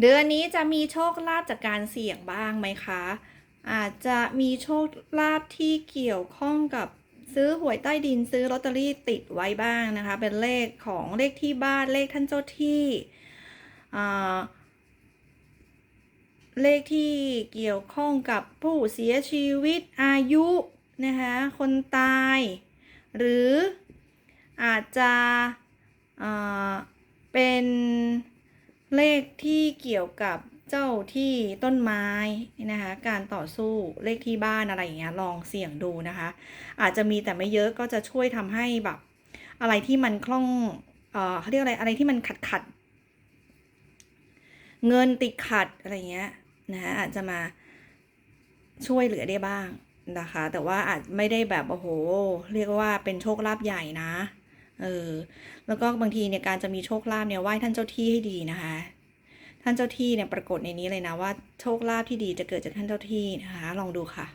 เดือนนี้จะมีโชคลาภจากการเสี่ยงบ้างไหมคะ อาจจะมีโชคลาภที่เกี่ยวข้องกับซื้อหวยใต้ดินซื้อลอตเตอรี่ติดไว้บ้างนะคะ เป็นเลขของเลขที่บ้านเลขท่านเจ้าที่เลขที่เกี่ยวข้องกับผู้เสียชีวิตอายุนะคะคนตาย หรืออาจจะเป็น เลขที่เกี่ยวกับเจ้าที่ต้นไม้นะคะ การต่อสู้เลขที่บ้านอะไรอย่างเงี้ยลองเสี่ยงดูนะคะ อาจจะมีแต่ไม่เยอะก็จะช่วยทำให้แบบ อะไรที่มันคล่องเออเขาเรียกอะไรอะไรที่มันขัดขัด เงินติดขัดอะไรเงี้ยนะอาจจะมาช่วยเหลือได้บ้างนะคะ แต่ว่าอาจไม่ได้แบบโอ้โห เรียกว่าเป็นโชคลาภใหญ่นะ เออ แล้วก็บางทีเนี่ยการจะมีโชคลาภเนี่ยไหว้ท่านเจ้าที่ให้ดีนะคะ ท่านเจ้าที่เนี่ยปรากฏในนี้เลยนะว่าโชคลาภที่ดีจะเกิดจากท่านเจ้าที่นะคะ ลองดูค่ะ